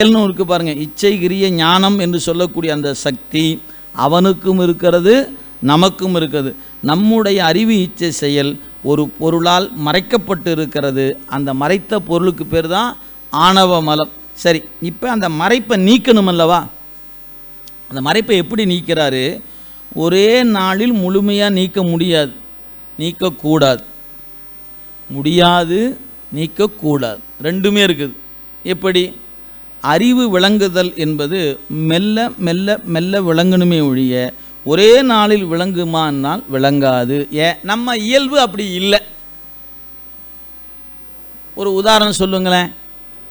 செயல்னு இருக்கு பாருங்க. இச்சை கிரிய ஞானம் என்று சொல்லக்கூடிய அந்த சக்தி அவனுக்கும் இருக்கிறது நமக்கும் இருக்கிறது. நம்முடைய அறிவு இச்சை செயல் ஒரு பொருளால் மறைக்கப்பட்டு இருக்கிறது அந்த மறைத்த பொருளுக்கு பேர் தான் ஆணவ மலம். சரி இப்போ அந்த மறைப்பை நீக்கணும் அல்லவா? அந்த மறைப்பை எப்படி நீக்கிறாரு? ஒரே நாளில் முழுமையாக நீக்க முடியாது. நீக்கக்கூடாது முடியாது நீக்கக்கூடாது ரெண்டுமே இருக்குது. எப்படி? அறிவு விளங்குதல் என்பது மெல்ல மெல்ல மெல்ல விளங்கணுமே ஒழிய ஒரே நாளில் விளங்குமானால் விளங்காது. ஏன் நம்ம இயல்பு அப்படி இல்லை. ஒரு உதாரணம் சொல்லுங்களேன்.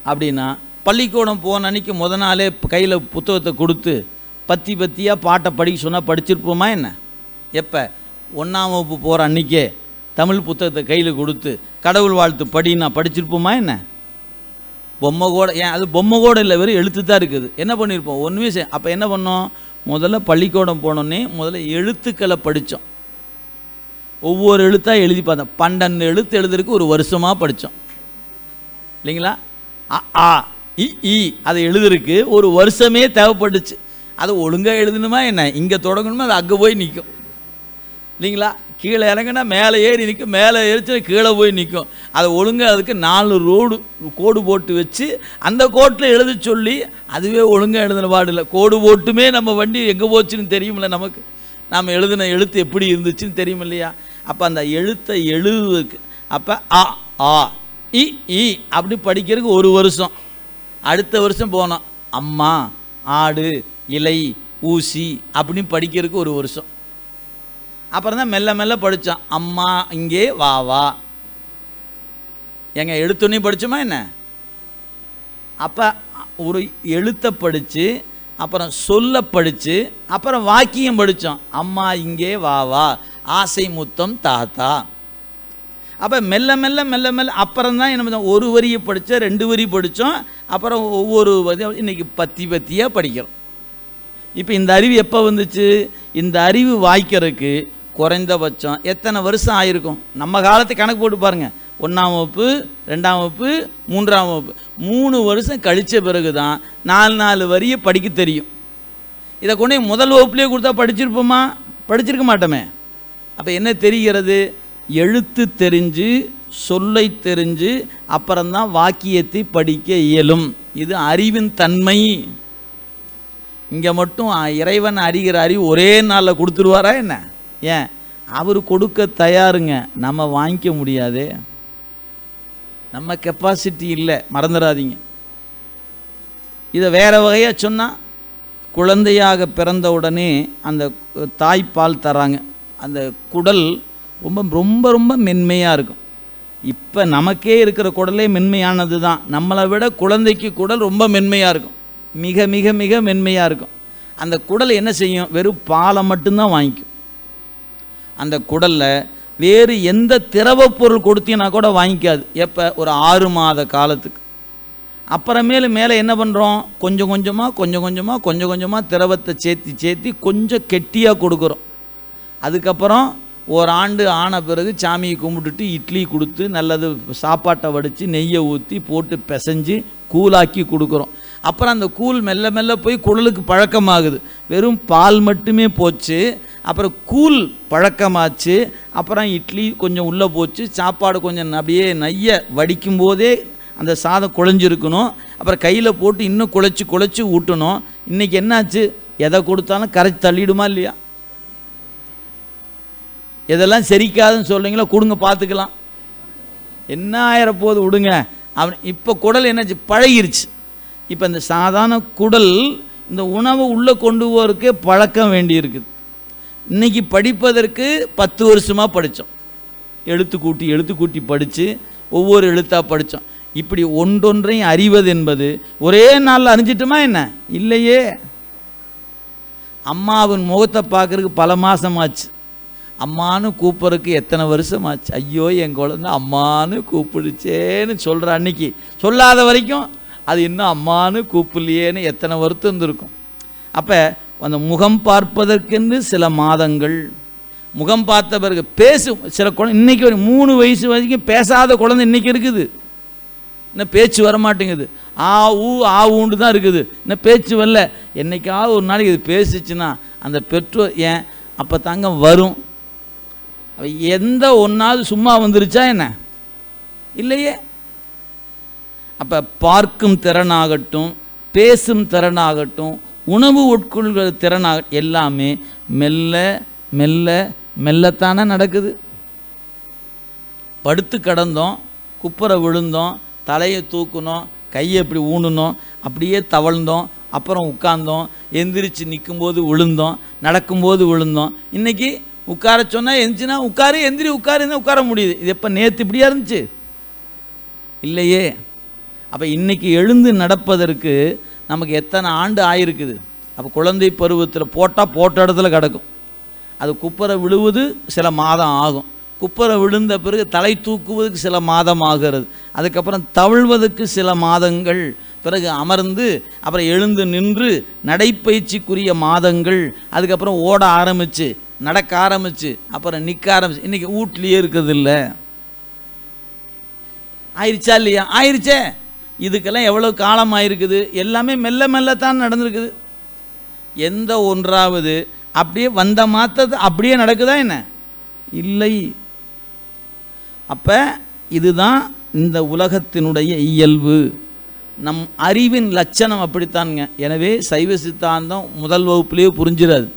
அப்படின்னா பள்ளிக்கூடம் போன அன்றைக்கி முத நாளே கையில் புத்தகத்தை கொடுத்து பத்தி பத்தியாக பாட்டை படிக்க சொன்னால் படிச்சிருப்போமா என்ன? எப்போ? ஒன்றாம் வகுப்பு போகிற அன்னைக்கே தமிழ் புத்தகத்தை கையில் கொடுத்து கடவுள் வாழ்த்து படி நான் படிச்சிருப்போமா என்ன? பொம்மை கூட ஏன் அது பொம்மை கூட இல்லை வெறும் எழுத்து தான் இருக்குது. என்ன பண்ணியிருப்போம்? ஒன்றுமே செய் அப்போ என்ன பண்ணோம்? முதல்ல பள்ளிக்கூடம் போனோன்னே முதல்ல எழுத்துக்களை படித்தோம் ஒவ்வொரு எழுத்தாக எழுதி பார்த்தோம். பன்னெண்டு எழுத்து எழுதுறதுக்கு ஒரு வருஷமாக படித்தோம் இல்லைங்களா? அ ஆ இ இ அதை எழுதுறதுக்கு ஒரு வருஷமே தேவைப்பட்டுச்சு. அது ஒழுங்காக எழுதணுமா என்ன? இங்கே தொடங்கணுமா? அது அங்கே போய் நிற்கும் இல்லைங்களா? கீழே இறங்குனா மேலே ஏறி நிற்கும் மேலே ஏறிச்சு கீழே போய் நிற்கும் அதை ஒழுங்காக அதுக்கு நாலு ரோடு கோடு போட்டு வச்சு அந்த கோட்டில் எழுத சொல்லி அதுவே ஒழுங்காக எழுதின பாடில்லை கோடு போட்டுமே நம்ம வண்டி எங்கே போச்சுன்னு தெரியுமில்ல நமக்கு. நாம் எழுதின எழுத்து எப்படி இருந்துச்சுன்னு தெரியும் இல்லையா அப்போ அந்த எழுத்தை எழுதுவதுக்கு அப்போ ஆ ஆ இ ஈ அப்படி படிக்கிறதுக்கு ஒரு வருஷம். அடுத்த வருஷம் போனோம். அம்மா ஆடு இலை ஊசி அப்படின்னு படிக்கிறதுக்கு ஒரு வருஷம். அப்புறம் தான் மெல்ல மெல்ல படித்தோம் அம்மா இங்கே வா வா. எங்க எழுத்துன்னே படித்தோமா என்ன? அப்போ ஒரு எழுத்தை படித்து அப்புறம் சொல்ல படித்து அப்புறம் வாக்கியம் படித்தோம் அம்மா இங்கே வா வா. ஆசை முத்தம் தாத்தா. அப்போ மெல்ல மெல்ல மெல்ல மெல்ல அப்புறம் தான் என்ன பண்ணோம்? ஒரு வரியை படித்தோம் ரெண்டு வரி படித்தோம் அப்புறம் ஒவ்வொரு வரி இன்னைக்கு பத்தி பத்தியாக படிக்கிறோம். இப்போ இந்த அறிவு எப்போ வந்துச்சு? இந்த அறிவு வாய்க்கிறதுக்கு குறைந்தபட்சம் எத்தனை வருஷம் ஆயிருக்கும்? நம்ம காலத்து கணக்கு போட்டு பாருங்கள் ஒன்றாம் வகுப்பு ரெண்டாம் வகுப்பு மூன்றாம் வகுப்பு. மூணு வருஷம் கழித்த பிறகு தான் நாலு நாலு வரியை படிக்க தெரியும். இதை கொண்டு முதல் வகுப்புலேயே கொடுத்தா படிச்சிருப்போமா? படிச்சிருக்க மாட்டோமே. அப்போ என்ன தெரிகிறது? எழுத்து தெரிஞ்சு சொல்லை தெரிஞ்சு அப்புறம்தான் வாக்கியத்தை படிக்க இயலும். இது அறிவின் தன்மை. இங்கே மட்டும் இறைவன் அறிகிற அறிவு ஒரே நாளில் கொடுத்துருவாரா என்ன? ஏன்? அவர் கொடுக்க தயாருங்க. நம்ம வாங்கிக்க முடியாது. நம்ம கெப்பாசிட்டி இல்லை. மறந்துடாதீங்க. இதை வேறு வகையாக சொன்னால் குழந்தையாக பிறந்த உடனே அந்த தாய்ப்பால் தராங்க அந்த குடல் ரொம்ப ரொம்ப ரொம்ப மென்மையாக இருக்கும். இப்போ நமக்கே இருக்கிற குடலே மென்மையானது தான். நம்மளை விட குழந்தைக்கு குடல் ரொம்ப மென்மையாக இருக்கும். மிக மிக மிக மென்மையாக இருக்கும். அந்த குடல் என்ன செய்யும்? வெறும் பாலை மட்டும்தான் வாங்கிக்கும். அந்த குடலில் வேறு எந்த திரவ பொருள் கொடுத்தீங்கன்னா கூட வாங்கிக்காது. எப்போ? ஒரு ஆறு மாத காலத்துக்கு. அப்புறமேலு மேலே என்ன பண்ணுறோம் கொஞ்சம் கொஞ்சமாக கொஞ்சம் கொஞ்சமாக கொஞ்சம் கொஞ்சமாக திரவத்தை சேர்த்தி சேர்த்தி கொஞ்சம் கெட்டியாக கொடுக்குறோம். அதுக்கப்புறம் ஒரு ஆண்டு ஆன பிறகு சாமியை கும்பிட்டுட்டு இட்லி கொடுத்து நல்லது சாப்பாட்டை வடித்து நெய்யை ஊற்றி போட்டு பிசைஞ்சு கூலாக்கி கொடுக்குறோம். அப்புறம் அந்த கூழ் மெல்ல மெல்ல போய் குடலுக்கு பழக்கமாகுது. வெறும் பால் மட்டுமே போச்சு. அப்புறம் கூழ் பழக்கமாச்சு அப்புறம் இட்லி கொஞ்சம் உள்ளே போச்சு சாப்பாடு கொஞ்சம் அப்படியே நைய வடிக்கும் போதே அந்த சாதம் குழஞ்சிருக்கணும். அப்புறம் கையில் போட்டு இன்னும் குழைச்சி குழைச்சி ஊட்டணும். இன்றைக்கி என்னாச்சு? எதை கொடுத்தாலும் கரைச்சி தள்ளிடுமா இல்லையா? எதெல்லாம் சரிக்காதுன்னு சொல்கிறீங்களோ கொடுங்க பார்த்துக்கலாம். என்ன ஆயிரப்போது விடுங்க. அவன் இப்போ குடல் என்னாச்சு? பழகிருச்சு. இப்போ இந்த சாதாரண குடல் இந்த உணவை உள்ளே கொண்டு போகிறதுக்கே பழக்கம் வேண்டியிருக்குது. இன்றைக்கி படிப்பதற்கு பத்து வருஷமாக படித்தோம் எழுத்து கூட்டி எழுத்து கூட்டி படித்து ஒவ்வொரு எழுத்தாக படித்தோம் இப்படி ஒன்றொன்றையும் அறிவது என்பது ஒரே நாளில் அறிஞ்சிட்டுமா என்ன? இல்லையே. அம்மாவின் முகத்தை பார்க்குறதுக்கு பல மாதமாச்சு அம்மானு கூப்பிட்றதுக்கு எத்தனை வருஷம் ஆச்சு ஐயோ என் குழந்தை அம்மானு கூப்பிடுச்சேன்னு சொல்கிற அன்னைக்கு. சொல்லாத வரைக்கும் அது இன்னும் அம்மானு கூப்பிடலையேன்னு எத்தனை வருத்தம் இருந்திருக்கும். அப்போ அந்த முகம் பார்ப்பதற்கென்று சில மாதங்கள். முகம் பார்த்த பிறகு பேசும் சில குழந்தை இன்றைக்கி ஒரு மூணு வயசு வரைக்கும் பேசாத குழந்தை இன்றைக்கி இருக்குது. இன்னும் பேச்சு வர மாட்டேங்குது. ஆ ஊ ஆ ஊண்டு தான் இருக்குது. இன்னும் பேச்சு வரல. என்னைக்காவது ஒரு நாளைக்கு இது பேசிச்சுன்னா அந்த பெற்றோர் ஏன் அப்போ தாங்க வரும். அப்ப எந்த ஒன்றாவது சும்மா வந்துருச்சா என்ன? இல்லையே. அப்போ பார்க்கும் திறனாகட்டும் பேசும் திறனாகட்டும் உணவு உட்கொள்கிற திறனாக எல்லாமே மெல்ல மெல்ல மெல்லத்தானே நடக்குது. படுத்து கடந்தோம் குப்புற விழுந்தோம் தலையை தூக்கணும் கையை இப்படி ஊனுனோம் அப்படியே தவழ்ந்தோம் அப்புறம் உட்கார்ந்தோம் எந்திரிச்சு நிற்கும்போது விழுந்தோம் நடக்கும்போது விழுந்தோம். இன்றைக்கி உட்கார சொன்னால் எந்திரிச்சுனா உட்காரு எந்திரி உட்காரு உட்கார முடியுது. இது எப்போ நேற்று இப்படியா இருந்துச்சு? இல்லையே. அப்போ இன்றைக்கி எழுந்து நடப்பதற்கு நமக்கு எத்தனை ஆண்டு ஆயிருக்குது? அப்போ குழந்தை பருவத்தில் போட்டால் போட்ட இடத்துல கிடக்கும். அது குப்பரை விழுவது சில மாதம் ஆகும். குப்பரை விழுந்த பிறகு தலை தூக்குவதற்கு சில மாதம் ஆகிறது. அதுக்கப்புறம் தவிழ்வதற்கு சில மாதங்கள் பிறகு அமர்ந்து அப்புறம் எழுந்து நின்று நடைப்பயிற்சிக்குரிய மாதங்கள் அதுக்கப்புறம் ஓட ஆரம்பித்து நடக்க ஆரம்பித்து அப்புறம் நிற்க ஆரம்பிச்சு. இன்றைக்கி வீட்லேயே இருக்கிறது இல்லை. ஆயிடுச்சா இல்லையா? ஆயிடுச்சே இதுக்கெல்லாம் எவ்வளோ காலம் ஆயிருக்குது எல்லாமே மெல்ல மெல்லத்தான் நடந்திருக்குது. எந்த ஒன்றாவது அப்படியே வந்த மாத்தது அப்படியே நடக்குதா என்ன? இல்லை. அப்போ இதுதான் இந்த உலகத்தினுடைய இயல்பு. நம் அறிவின் லட்சணம் அப்படித்தானுங்க. எனவே சைவ சித்தாந்தம் முதல் வகுப்புலேயே புரிஞ்சிடாது.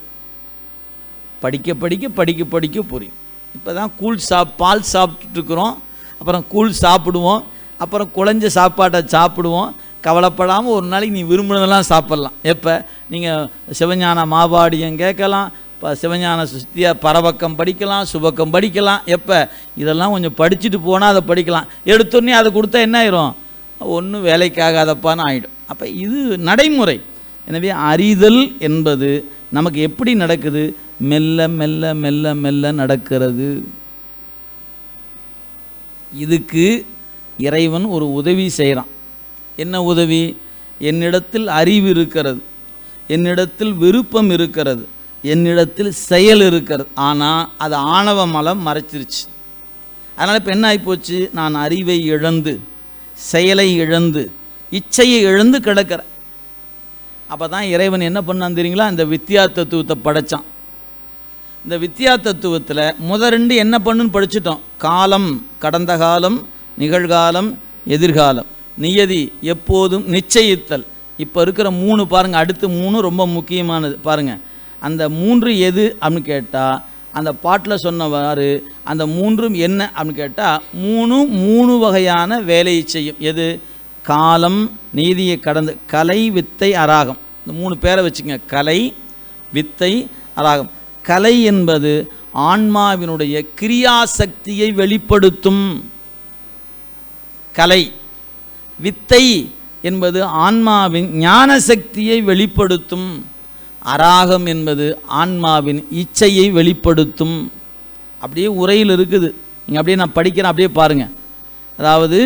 படிக்க படிக்க படிக்க படிக்க புரியும். இப்போ தான் கூழ் சாப் பால் சாப்பிட்டுருக்குறோம் அப்புறம் கூழ் சாப்பிடுவோம். அப்புறம் குழஞ்ச சாப்பாட்டை சாப்பிடுவோம். கவலைப்படாமல் ஒரு நாளைக்கு நீ விரும்பினதெல்லாம் சாப்பிட்லாம். எப்போ? நீங்கள் சிவஞான மாபாடியம் கேட்கலாம். இப்போ சிவஞான சுஸ்தியாக பரவக்கம் படிக்கலாம் சுபக்கம் படிக்கலாம். எப்போ? இதெல்லாம் கொஞ்சம் படிச்சுட்டு போனால் அதை படிக்கலாம். எடுத்தோடனே அதை கொடுத்தா என்ன ஆயிரும்? ஒன்றும் வேலைக்காகாதப்பான்னு ஆகிடும் அப்போ இது நடைமுறை. எனவே அறிதல் என்பது நமக்கு எப்படி நடக்குது? மெல்ல மெல்ல மெல்ல மெல்ல நடக்கிறது. இதுக்கு இறைவன் ஒரு உதவி செய்கிறான் என்ன உதவி? என்னிடத்தில் அறிவு இருக்கிறது. என்னிடத்தில் விருப்பம் இருக்கிறது. என்னிடத்தில் செயல் இருக்கிறது. ஆனால் அது ஆணவ மலம் மறைச்சிருச்சு. அதனால் இப்போ என்ன ஆகிப்போச்சு நான் அறிவை இழந்து செயலை இழந்து இச்சையை இழந்து கிடக்கிறேன். அப்போ தான் இறைவன் என்ன பண்ணான் தெரியுங்களா? இந்த வித்யா தத்துவத்தை படைத்தான் இந்த வித்யா தத்துவத்தில் முத ரெண்டு என்ன பண்ணுன்னு படிச்சிட்டோம். காலம் கடந்த காலம் நிகழ்காலம் எதிர்காலம். நியதி எப்போதும் நிச்சயித்தல். இப்போ இருக்கிற மூணு பாருங்கள் அடுத்து மூணு ரொம்ப முக்கியமானது. பாருங்கள் அந்த மூன்று எது அப்படின்னு கேட்டால் அந்த பாட்டில் சொன்னவாறு அந்த மூன்றும் என்ன அப்படின்னு கேட்டால் மூணு மூணு வகையான வேலையை செய்யும். எது? காலம் நீதியை கடந்து கலை வித்தை அராகம். இந்த மூணு பேரை வச்சுங்க கலை வித்தை அராகம். கலை என்பது ஆன்மாவினுடைய கிரியாசக்தியை வெளிப்படுத்தும். கலை. வித்தை என்பது ஆன்மாவின் ஞான சக்தியை வெளிப்படுத்தும். அராகம் என்பது ஆன்மாவின் இச்சையை வெளிப்படுத்தும். அப்படியே உரையில் இருக்குது. நீங்கள் அப்படியே நான் படிக்கிறேன் அப்படியே பாருங்கள் அதாவது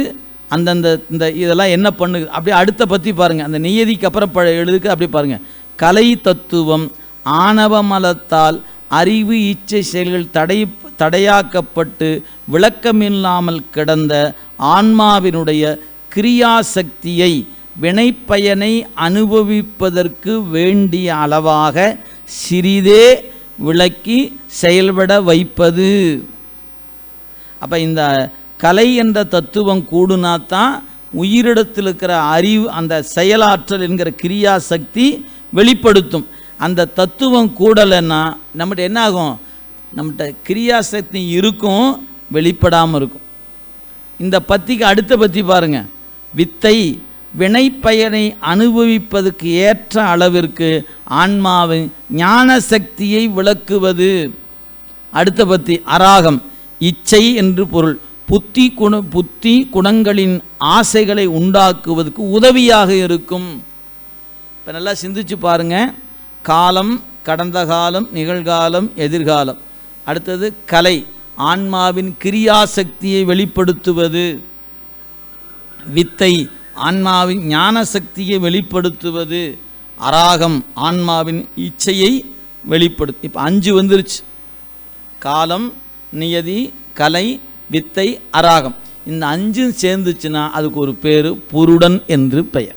அந்தந்த இந்த இதெல்லாம் என்ன பண்ணுது அப்படியே அடுத்த பற்றி பாருங்கள் அந்த நியதிக்கு அப்புறம் ப எழுதுக்கு அப்படியே பாருங்கள் கலை தத்துவம் ஆணவ மலத்தால் அறிவு இச்சை செயல்கள் தடை தடையாக்கப்பட்டு விளக்கமில்லாமல் கிடந்த ஆன்மாவினுடைய கிரியாசக்தியை வினைப்பயனை அனுபவிப்பதற்கு வேண்டிய அளவாக சிறிதே விளக்கி செயல்பட வைப்பது. அப்போ இந்த கலை என்ற தத்துவம் கூடுனா தான் உயிரிடத்தில் இருக்கிற அறிவு அந்த செயலாற்றல் என்கிற கிரியாசக்தி வெளிப்படுத்தும். அந்த தத்துவம் கூடலைன்னா நம்மகிட்ட என்ன ஆகும் நம்மகிட்ட கிரியாசக்தி இருக்கும் வெளிப்படாமல் இருக்கும். இந்த பத்திக்கு அடுத்த பத்தி பாருங்க. வித்தை வினைப்பயனை அனுபவிப்பதற்கு ஏற்ற அளவிற்கு ஆன்மாவின் ஞான சக்தியை விளக்குவது. அடுத்த பத்தி அராகம். இச்சை என்று பொருள். புத்தி குண புத்தி குணங்களின் ஆசைகளை உண்டாக்குவதற்கு உதவியாக இருக்கும். இப்போ நல்லா சிந்திச்சு பாருங்க. காலம் கடந்த காலம் நிகழ்காலம் எதிர்காலம். அடுத்தது கலை. ஆன்மாவின் கிரியாசக்தியை வெளிப்படுத்துவது. வித்தை ஆன்மாவின் ஞான சக்தியை வெளிப்படுத்துவது. அராகம் ஆன்மாவின் இச்சையை வெளிப்படுத்து இப்போ அஞ்சு வந்துருச்சு. காலம் நியதி கலை வித்தை அராகம். இந்த அஞ்சும் சேர்ந்துச்சுன்னா அதுக்கு ஒரு பேர் புருடன் என்று பெயர்.